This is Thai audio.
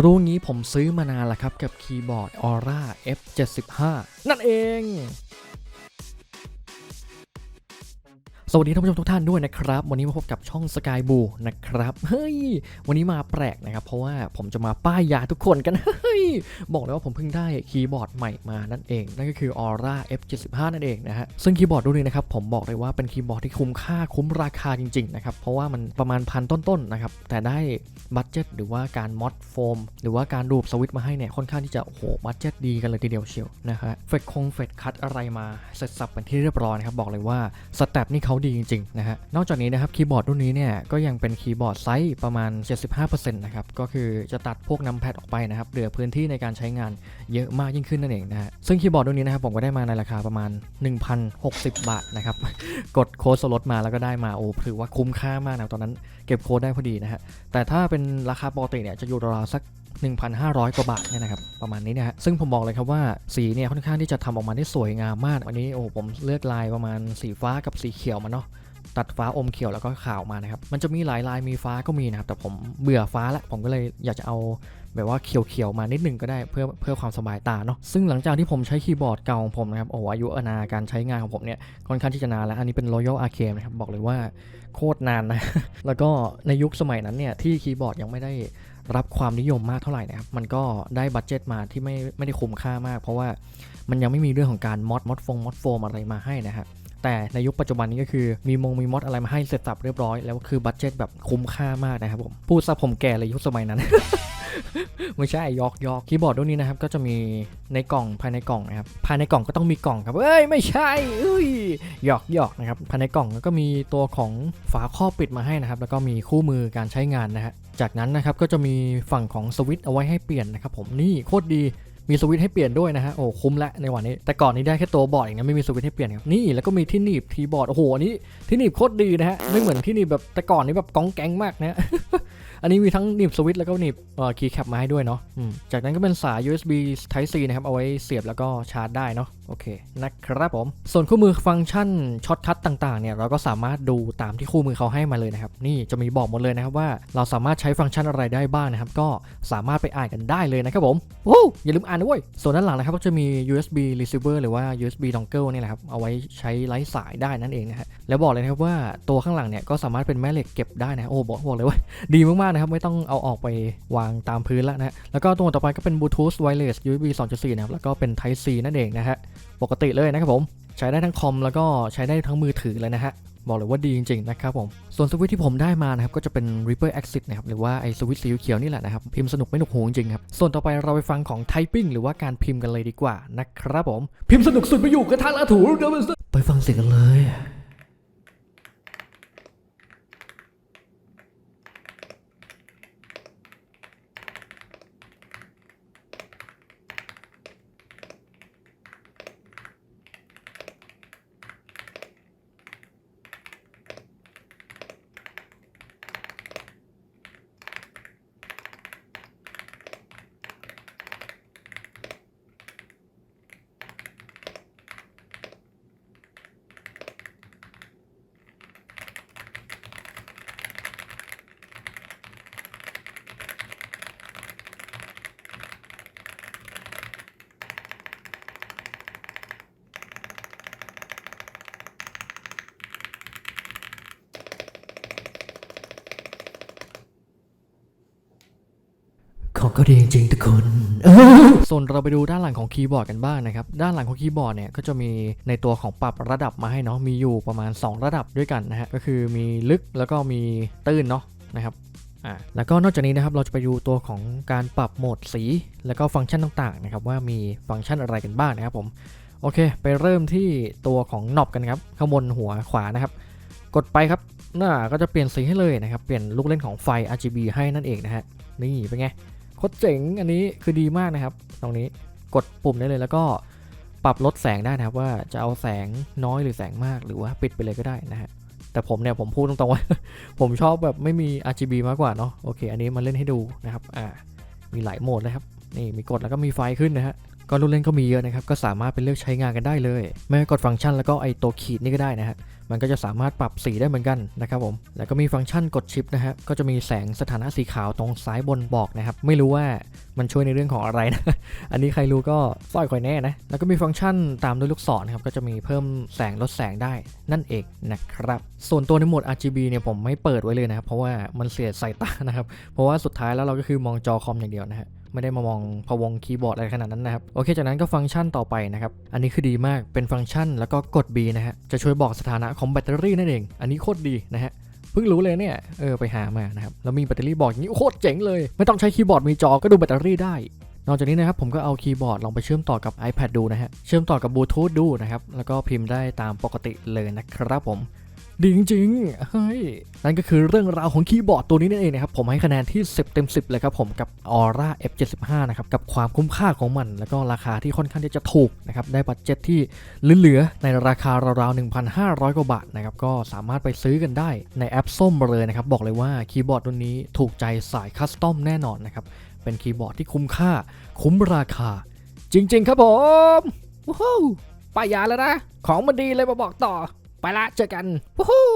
รู้งี้ผมซื้อมานานแล้วครับกับคีย์บอร์ด Aura F75 นั่นเอง สวัสดีท่านผู้ชมทุกท่านด้วยนะครับ วันนี้มาพบกับช่อง Sky b ูนะครับเฮ้ยวันนี้มาแปลกนะครับ เพราะว่าผมจะมาป้ายยาทุกคนกันเฮ้ยบอกเลยว่าผมเพิ่งได้คีย์บอร์ดใหม่มานั่นเอง นั่นก็คือ Aura F75 นั่นเองนะฮะซึ่งคีย์บอร์ดรุ่นนี้นะครับผมบอกเลยว่าเป็นคีย์บอร์ดที่คุ้มค่าคุ้มราคาจริงๆนะครับเพราะว่ามันประมาณพันต้นๆนะครับแต่ได้บัตเจ็ตหรือว่าการมอดโฟมหรือว่าการรูปสวิตช์มาให้เนี่ยค่อนข้างที่จะโอ้โหบัตเจ็ตดีกันเลยทีเดียวเชียวนะฮะเฟดคงเฟดคัตอะไรมาเสร็จสับเป็นที่เรียบร้อยนะครับบอกเลยว่าสเต็ปนี่เขาดีจริงๆนะฮะนอกจากนี้นะครับคีย์บอร์ดรุ่นนี้เนี่ยก็ยังเป็นคีย์บอร์ดไซส์ประมาณ 75%นะครับก็คือจะตัดพวกนำแพดออกไปนะครับเหลือพื้นที่ในการใช้งานเยอะมากยิ่งขึ้นนั่นเองนะฮะซึ่งคีย์บอร์ดรุ่นนี้นะครับผมก็ได้มาในราคาประมาณ 1,060 บาทนะครับกดโค้ดส่วนลดมาแล้วก็ได้มาโอ้ถือว่าคุ้มค่ามากนะตอนนั้นเก็บโค้ดได้พอดีนะฮะแต่ถ้าเป็นราคาปกติเนี่ยจะอยู่ราวๆสัก 1,500 กว่าบาทเนี่ยนะครับประมาณนี้นะฮะซึ่งผมบอกเลยครับว่าสีเนี่ยค่อนข้างที่จะทำออกมาได้สวยงามมากวันนี้โอ้ผมเลือกลายประมาณสีฟ้ากับสีเขียวมาเนาะตัดฟ้าอมเขียวแล้วก็ขาวมานะครับ มันจะมีหลายลายมีฟ้าก็มีนะครับ แต่ผมเบื่อฟ้าแล้วผมก็เลยอยากจะเอาแบบว่าเขียวๆมานิดนึงก็ได้เพื่อเพื่อความสบายตาเนาะ ซึ่งหลังจากที่ผมใช้คีย์บอร์ดเก่าของผมนะครับ โอ้อายุอานาการใช้งานของผมเนี่ยค่อนข้างที่จะนานแล้ว อันนี้เป็น Royal Arcade นะครับ บอกเลยว่าโคตรนานนะ แล้วก็ในยุคสมัยนั้นเนี่ยที่คีย์บอร์ดยังไม่ได้ รับความนิยมมากเท่าไหร่นะครับ มันก็ได้บัตเจ็ตมาที่ไม่ไม่ได้คุ้มค่ามาก เพราะว่ามันยังไม่มีเรื่องของการมอดมอดฟงมอดโฟมอะไรมาให้นะฮะแต่ในยุคปัจจุบันนี้ก็คือมีมงมีมอดอะไรมาให้เสร็จสับเรียบร้อยแล้วคือบัตเจ็ตแบบคุ้มค่ามากนะครับผมพูดซะผมแก่เลยยุคสมัยนั้น ไม่ใช่ยอกยอกคีย์บอร์ดรุ่นนี้นะครับก็จะมีในกล่องภายในกล่องนะครับภายในกล่องก็ต้องมีกล่องครับเอ้ยไม่ใช่เอ้ยหยอกหยอกนะครับภายในกล่องก็มีตัวของฝาครอบปิดมาให้นะครับแล้วก็มีคู่มือการใช้งานนะฮะจากนั้นนะครับก็จะมีฝั่งของสวิตช์เอาไว้ให้เปลี่ยนนะครับผมนี่โคตรดีมีสวิตช์ให้เปลี่ยนด้วยนะฮะโอ้คุ้มละในวันนี้ แต่ก่อนนี้ได้แค่ตัวบอร์ดเองนะไม่มีสวิตช์ให้เปลี่ยนครับนี่แล้วก็มีที่หนีบทีบอร์ดโอ้โหอันนี้ที่หนีบโคตรดีนะฮะไม่เหมือนที่หนีบแบบแต่ก่อนนี้แบบก้องแกงมากนะ อันนี้มีทั้งหนีบสวิตช์แล้วก็หนีบคีย์แคปมาให้ด้วยเนาะจากนั้นก็เป็นสาย USB Type C นะครับ เอาไว้เสียบแล้วก็ชาร์จได้เนาะโอเคนะครับผม ส่วนคู่มือฟังก์ชันช็อตคัทต่างๆเนี่ยเราก็สามารถดูตามที่คู่มือเขาให้มาเลยนะครับ นี่จะมีบอกหมดเลยนะครับว่าเราสามารถใช้ฟังก์ชันอะไรได้บ้างนะครับ ก็สามารถไปอ่านกันได้เลยนะครับผมโอ้อย่าลืมอ่านด้วยส่วนด้านหลังนะครับก็จะมี USB receiver หรือว่า USB dongle นี่แหละครับเอาไว้ใช้ไร้สายได้นั่นเองนะฮะแล้วบอกเลยนะครับว่าตัวข้างหลังเนี่ยก็สามารถเป็นแม่เหล็กเก็บได้นะโอ้บอกบอกเลยว่าดีมากๆนะครับไม่ต้องเอาออกไปวางตามพื้นแล้วนะฮะแล้วก็ตัวต่อไปก็เป็น Bluetooth Wireless USB 2.4 นะครับแล้วก็เป็น Type C นั่นเองนะฮะปกติเลยนะครับผมใช้ได้ทั้งคอมแล้วก็ใช้ได้ทั้งมือถือเลยนะฮะบอกเลยว่าดีจริงๆนะครับผม ส่วนสวิตช์ที่ผมได้มานะครับก็จะเป็น Reaper Exit นะครับหรือว่าไอสวิตช์สีเขียวนี่แหละนะครับ พิมพ์สนุกไม่หนุกหูจริงครับ ส่วนต่อไปเราไปฟังของ Typing หรือว่าการพิมพ์กันเลยดีกว่านะครับผม พิมพ์สนุกสุดไปอยู่กระทะละถูไปฟังเสียงกันเลย ก็ดีจริงๆทุกคนส่วนเราไปดูด้านหลังของคีย์บอร์ดกันบ้างนะครับ ด้านหลังของคีย์บอร์ดเนี่ยก็จะมีในตัวของปรับระดับมาให้เนาะ มีอยู่ประมาณ 2 ระดับด้วยกันนะฮะ ก็คือมีลึกแล้วก็มีตื้นเนาะนะครับอ่าแล้วก็นอกจากนี้นะครับเราจะไปดูตัวของการปรับโหมดสี แล้วก็ฟังก์ชันต่างๆนะครับว่ามีฟังก์ชันอะไรกันบ้างนะครับผมโอเค ไปเริ่มที่ตัวของน็อบกันครับข้างบนหัวขวานะครับ กดไปครับหน้าก็จะเปลี่ยนสีให้เลยนะครับ เปลี่ยนลูกเล่นของไฟ RGB ให้นั่นเองนะฮะนี่เป็นไง คตรเจ๋งอันนี้คือดีมากนะครับ ตรงนี้กดปุ่มได้เลยแล้วก็ปรับลดแสงได้นะครับว่าจะเอาแสงน้อยหรือแสงมากหรือว่าปิดไปเลยก็ได้นะฮะแต่ผมเนี่ยผมพูดตรงๆว่า ผมชอบแบบไม่มี RGB มากกว่าเนาะโอเค อันนี้มาเล่นให้ดูนะครับอ่ามีหลายโหมดเลยครับนี่มีกดแล้วก็มีไฟขึ้นนะฮะก็ลูกเล่นก็มีเยอะนะครับก็สามารถไปเลือกใช้งานกันได้เลย ไม่ว่ากดฟังก์ชันแล้วก็ไอตัวขีดนี่ก็ได้นะฮะ มันก็จะสามารถปรับสีได้เหมือนกันนะครับผม แล้วก็มีฟังก์ชันกดชิปนะฮะ ก็จะมีแสงสถานะสีขาวตรงซ้ายบนบอกนะครับ ไม่รู้ว่ามันช่วยในเรื่องของอะไรนะ อันนี้ใครรู้ก็ฝ้อยคอยแน่นะ แล้วก็มีฟังก์ชันตามด้วยลูกศรนะครับ ก็จะมีเพิ่มแสงลดแสงได้นั่นเองนะครับ ส่วนตัวในโหมด RGB เนี่ยผมไม่เปิดไว้เลยนะครับ เพราะว่ามันเสียสายตานะครับ เพราะว่าสุดท้ายแล้วเราก็คือมองจอคอมอย่างเดียวนะฮะ ไม่ได้มามองพวงคีย์บอร์ดอะไรขนาดนั้นนะครับ โอเค จากนั้นก็ฟังก์ชันต่อไปนะครับ อันนี้คือดีมาก เป็นฟังก์ชันแล้วก็กด B นะฮะ จะช่วยบอกสถานะของแบตเตอรี่นั่นเอง อันนี้โคตรดีนะฮะเพิ่งรู้เลยเนี่ย เออไปหามานะครับ แล้วมีแบตเตอรี่บอกอย่างนี้โคตรเจ๋งเลย ไม่ต้องใช้คีย์บอร์ดมีจอก็ดูแบตเตอรี่ได้ นอกจากนี้นะครับผมก็เอาคีย์บอร์ดลองไปเชื่อมต่อกับ iPad ดูนะฮะ เชื่อมต่อกับบลูทูธดูนะครับ แล้วก็พิมพ์ได้ตามปกติเลยนะครับผม ดีจริงๆเฮ้ยนั่นก็คือเรื่องราวของคีย์บอร์ดตัวนี้นั่นเองนะครับผมให้คะแนนที่ 10 เต็ม 10 เลยครับผมกับ Aura F75 นะครับกับความคุ้มค่าของมัน แล้วก็ราคาที่ค่อนข้างที่จะถูกนะครับได้บัตเจ็ตที่เหลือๆในราคาราวๆ 1,500 กว่าบาทนะครับก็สามารถไปซื้อกันได้ในแอปส้มเลยนะครับบอกเลยว่าคีย์บอร์ดตัวนี้ถูกใจสายคัสตอมแน่นอนนะครับเป็นคีย์บอร์ดที่คุ้มค่า คุ้มราคา จริง ๆ ครับผมว้าวป้ายยาแล้วนะ ของมันดีเลยมาบอกต่อ ไปละเจอกันวู้ฮู้